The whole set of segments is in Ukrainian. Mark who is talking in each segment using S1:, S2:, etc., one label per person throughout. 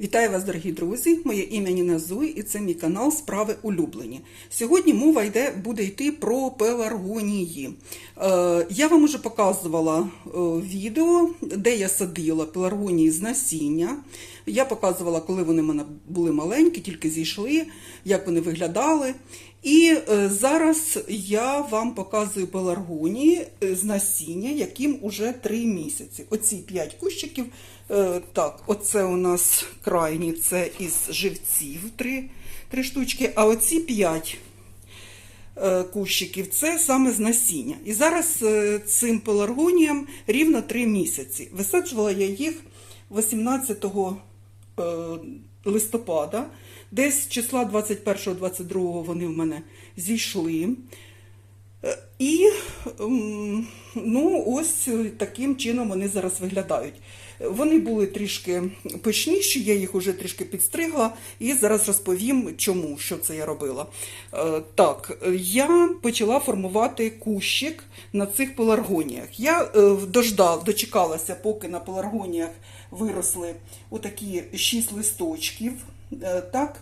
S1: Вітаю вас, дорогі друзі! Моє ім'я Ніна Зуй і це мій канал Справи улюблені. Сьогодні мова йде, буде йти про пеларгонії. Е, я вам уже показувала е, відео, де я садила пеларгонії з насіння. Я показувала, коли вони в мене були маленькі, тільки зійшли, як вони виглядали. І е, зараз я вам показую пеларгонії е, з насіння, яким уже 3 місяці. Оці 5 кущиків. Е, так, оце у нас крайні, це із живців 3, 3 штучки, а оці 5 е, кущиків це саме з насіння. І зараз цим пеларгоніям рівно 3 місяці. Висаджувала я їх 18 е, листопада. Десь числа 21-22 вони в мене зійшли. Е, І ну, ось таким чином вони зараз виглядають. Вони були трішки пишніші, я їх уже трішки підстригла, і зараз розповім, чому, що це я робила. Е, Так, я почала формувати кущик на цих пеларгоніях. Я е, дождав, дочекалася, поки на пеларгоніях виросли отакі шість листочків. е, Так,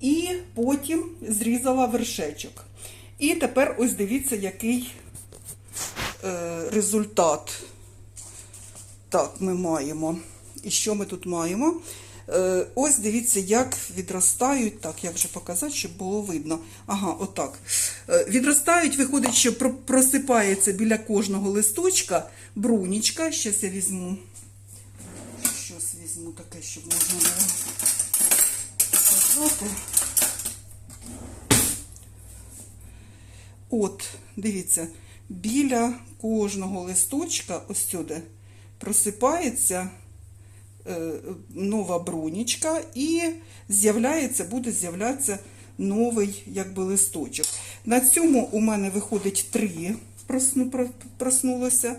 S1: і потім зрізала вершечок. І тепер ось дивіться, який результат. Так, ми маємо. І що ми тут маємо? Е, ось дивіться, як відростають. Так, як же показати, щоб було видно. Ага, отак. Е, відростають, виходить, що просипається біля кожного листочка брунічка. Щас я візьму. Щось візьму таке, щоб можна було показати. От, дивіться, біля кожного листочка, ось сюди, просипається е, нова брунічка і з'являється, буде з'являтися новий якби, листочок. На цьому у мене виходить три просну, про- проснулося.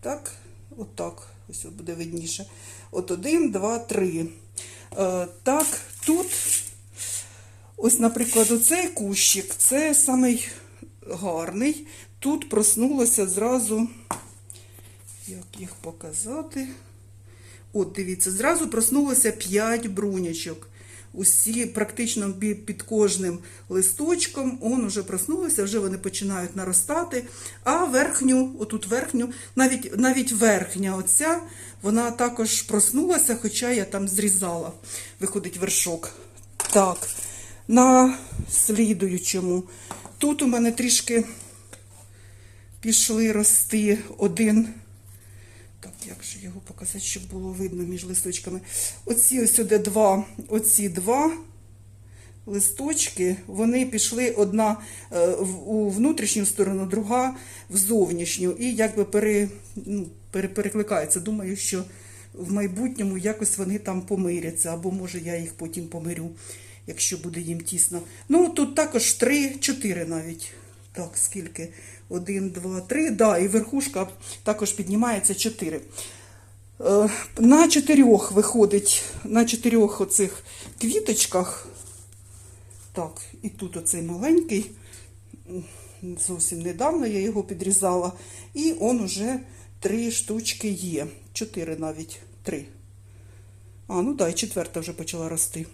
S1: Так, отак, ось буде видніше. От один, два, три. Е, так, тут Ось, наприклад, оцей кущик це самий гарний. Тут проснулося зразу, як їх показати. От, дивіться, зразу проснулося 5 брунячок. Усі практично під кожним листочком он уже проснулося, вже вони починають наростати. А верхню, отут верхню, навіть, навіть верхня оця, вона також проснулася, хоча я там зрізала. Виходить вершок. Так, на слідуючому. Тут у мене трішки пішли рости один. Так, як же його показати, щоб було видно між листочками. Оці ось сюди два, оці два листочки, вони пішли одна е, у внутрішню сторону, друга в зовнішню. І якби пере, ну, пере, перекликаються. Думаю, що в майбутньому якось вони там помиряться, або може я їх потім помирю, якщо буде їм тісно. Ну, тут також три, чотири навіть. Так, скільки? Один, два, три. Да, і верхушка також піднімається чотири. Е, На чотирьох виходить, на чотирьох оцих квіточках. Так, і тут оцей маленький. Зовсім недавно я його підрізала. І он уже три штучки є. Чотири навіть. Три. А, ну так, і четверта вже почала рости.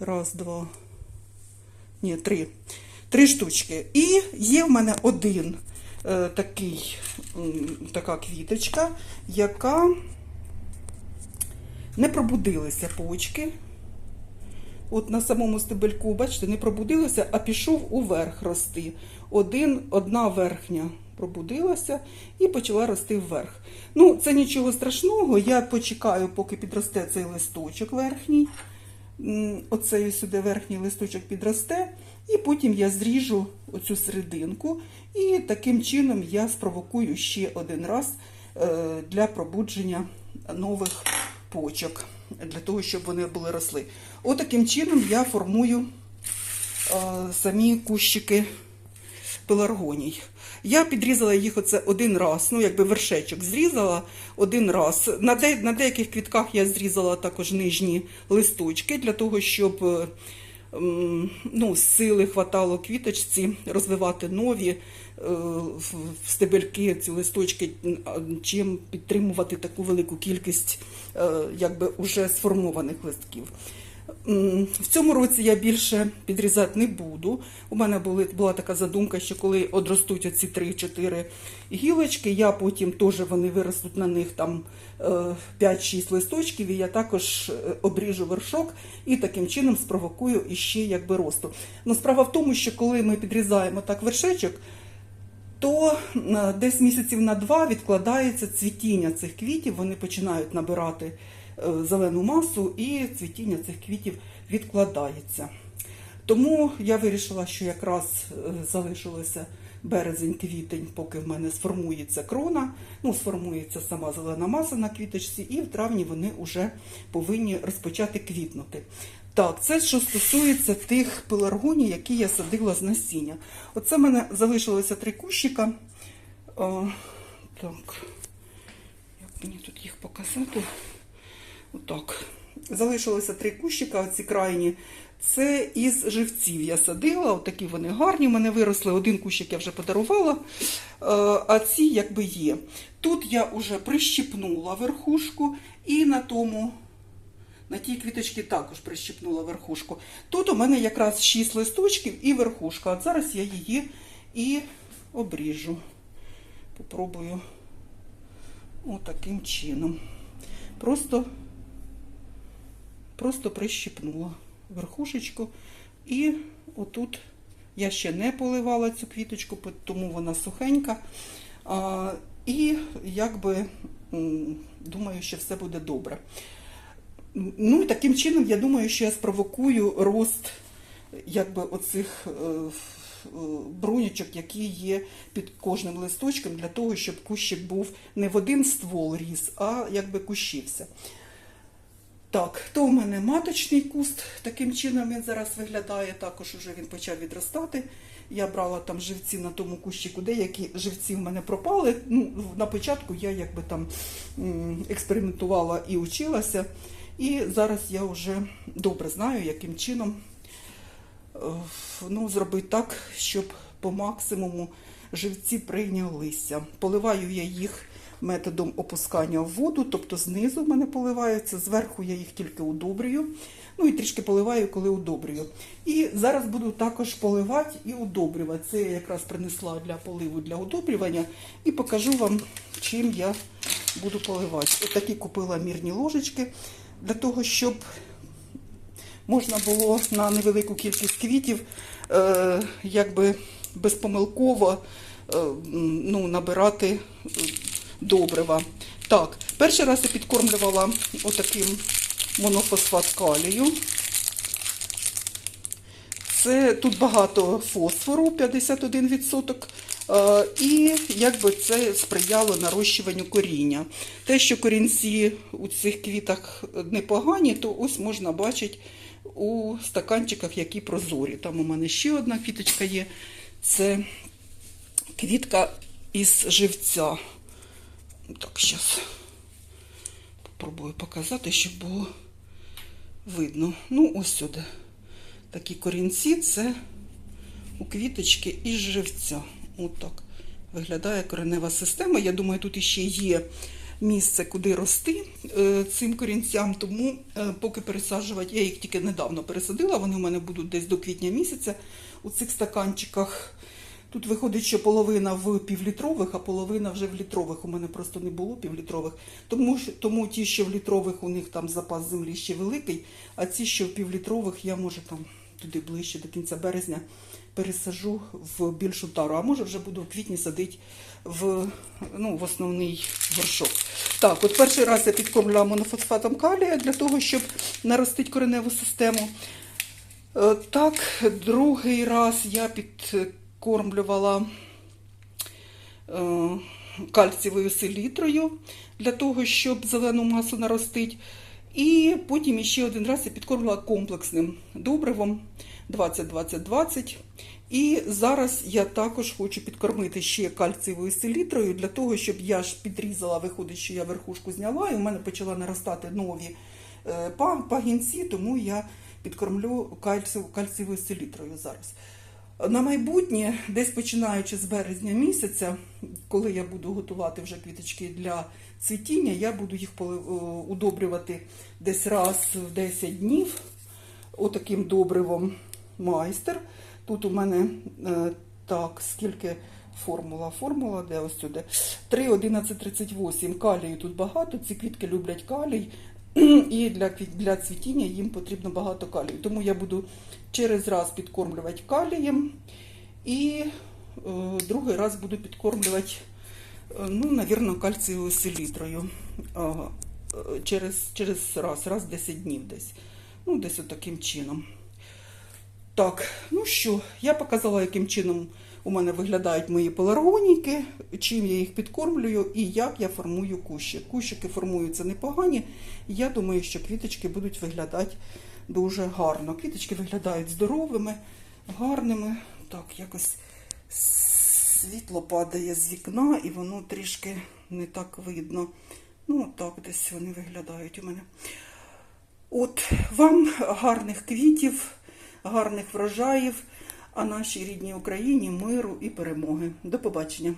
S1: Раз, два. Ні, три. Три штучки. І є в мене один е, такий, така квіточка, яка не пробудилися почки. От на самому стебельку, бачите, не пробудилося, а пішов уверх рости. Один, одна верхня пробудилася і почала рости вверх. Ну, це нічого страшного. Я почекаю, поки підросте цей листочок верхній. Оцей сюди верхній листочок підросте, і потім я зріжу оцю серединку, і таким чином я спровокую ще один раз е, для пробудження нових почок, для того, щоб вони були росли. Отаким чином я формую е, самі кущики пеларгоній. Я підрізала їх оце один раз, ну якби вершечок зрізала один раз. На, де, на деяких квітках я зрізала також нижні листочки для того, щоб е, ну, сили хватало квіточці розвивати нові е, стебельки, ці листочки, чим підтримувати таку велику кількість е, якби уже сформованих листків. В цьому році я більше підрізати не буду. У мене були, була така задумка, що коли одростуть оці 3-4 гілочки, я потім теж вони виростуть на них там е, 5-6 листочків, і я також е, обріжу вершок і таким чином спровокую іще якби росту. Ну, справа в тому, що коли ми підрізаємо так вершечок, то е, десь місяців на два відкладається цвітіння цих квітів, вони починають набирати е, зелену масу, і цвітіння цих квітів відкладається. Тому я вирішила, що якраз е, залишилося березень-квітень, поки в мене сформується крона, ну, сформується сама зелена маса на квіточці, і в травні вони вже повинні розпочати квітнути. Так, це що стосується тих пеларгоній, які я садила з насіння. Оце в мене залишилося три кущика. О, так, як мені тут їх показати? Отак. Залишилося три кущика, оці крайні. Це із живців я садила, отакі вони гарні. в мене виросли. Один кущик я вже подарувала, е, а ці якби є. Тут я вже прищипнула верхушку і на тому. На тій квіточці також прищипнула верхушку. Тут у мене якраз 6 листочків і верхушка. От зараз я її і обріжу. Попробую отаким чином. Просто, просто прищипнула верхушечку. І отут я ще не поливала цю квіточку, тому вона сухенька. І якби думаю, що все буде добре. Ну і таким чином, я думаю, що я спровокую рост якби оцих е, е, які є під кожним листочком, для того, щоб кущик був не в один ствол ріс, а якби кущився. Так, то в мене маточний куст, таким чином він зараз виглядає, також уже він почав відростати. Я брала там живці на тому кущику, деякі живці в мене пропали. Ну, на початку я якби там експериментувала і училася. І зараз я вже добре знаю, яким чином е, ну, зробити так, щоб по максимуму живці прийнялися. Поливаю я їх методом опускання в воду, тобто знизу в мене поливаються, зверху я їх тільки удобрюю. Ну і трішки поливаю, коли удобрюю. І зараз буду також поливати і удобрювати. Це я якраз принесла для поливу для удобрювання і покажу вам, чим я буду поливати. Отакі купила мірні ложечки для того, щоб можна було на невелику кількість квітів е, якби безпомилково е, ну, набирати е, добрива. Так, перший раз я підкормлювала отаким монофосфат калію. Це тут багато фосфору, 51%. е, І якби це сприяло нарощуванню коріння. Те, що корінці у цих квітах непогані, то ось можна бачити у стаканчиках, які прозорі. Там у мене ще одна квіточка є. Це квітка із живця. Так, зараз попробую показати, щоб було видно. Ну, ось сюди. Такі корінці це у квіточки із живця. Отак виглядає коренева система. Я думаю, тут іще є місце, куди рости е, цим корінцям, тому е, поки пересаджувати, я їх тільки недавно пересадила, вони у мене будуть десь до квітня місяця у цих стаканчиках. Тут виходить, що половина в півлітрових, а половина вже в літрових. У мене просто не було півлітрових. Тому, тому ті, що в літрових, у них там запас землі ще великий, а ці, що в півлітрових, я може там туди ближче до кінця березня пересажу в більшу тару. А може вже буду в квітні садити в, ну, в основний горшок. Так, от перший раз я підкормлювала монофосфатом калія для того, щоб наростити кореневу систему. Е, Так, другий раз я підкормлювала е, кальцієвою селітрою для того, щоб зелену масу наростити. І потім ще один раз я підкормила комплексним добривом 20-20-20. І зараз я також хочу підкормити ще кальцієвою селітрою для того, щоб я ж підрізала, виходить, що я верхушку зняла, і в мене почала наростати нові е, пагінці, тому я підкормлю кальцієвою селітрою зараз. На майбутнє, десь починаючи з березня місяця, коли я буду готувати вже квіточки для цвітіння, я буду їх поли- удобрювати десь раз в 10 днів отаким добривом майстер. Тут у мене е, так, скільки формула? Формула, де ось сюди? 3, 11, 38. Калію тут багато. Ці квітки люблять калій. І для, для цвітіння їм потрібно багато калію. Тому я буду через раз підкормлювати калієм. І е, другий раз буду підкормлювати, е, ну, навірно, кальцієвою селітрою. Ага. Е, Через, через раз, раз в 10 днів десь. Ну, десь отаким чином. Так, ну що, я показала, яким чином у мене виглядають мої пеларгоніки, чим я їх підкормлюю і як я формую кущі. Кущики формуються непогані, і я думаю, що квіточки будуть виглядати дуже гарно. Квіточки виглядають здоровими, гарними. Так, якось світло падає з вікна, і воно трішки не так видно. Ну, так десь вони виглядають у мене. От вам гарних квітів, гарних врожаїв, а нашій рідній Україні миру і перемоги. До побачення.